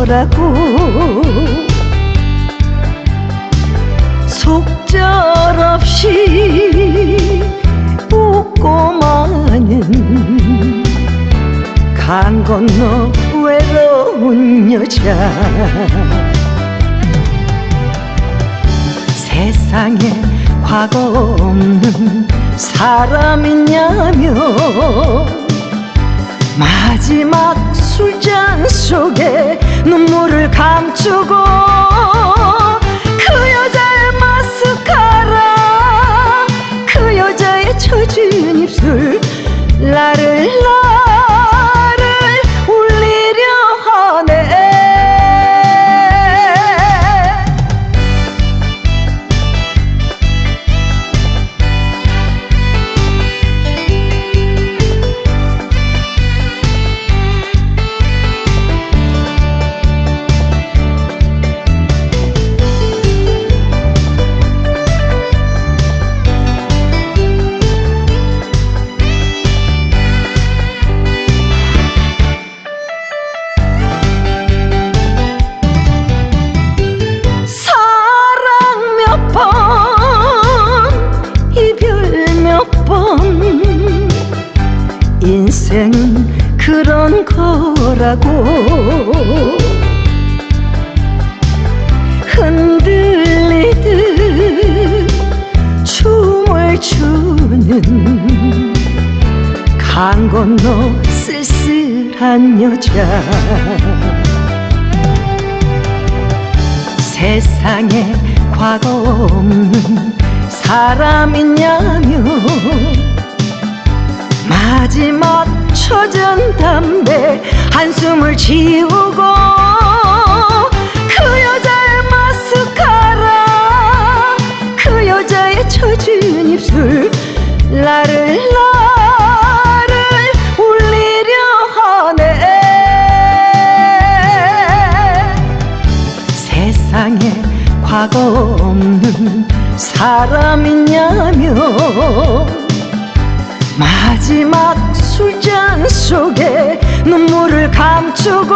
거라고? 속절없이 웃고 마는 강 건너 외로운 여자. 세상에 과거 없는 사람 있냐며 마지막 술잔 속에 눈물을 감추고 거라고. 흔들리듯 춤을 추는 강 건너 쓸쓸한 여자. 세상에 과거 없는 사람 있냐며 마지막 처전 담배 한숨을 지우고 그 여자의 마스카라 그 여자의 처진 입술 나를 나를 울리려 하네. 세상에 과거 없는 사람 있냐며 마지막 술잔 속에 눈물을 감추고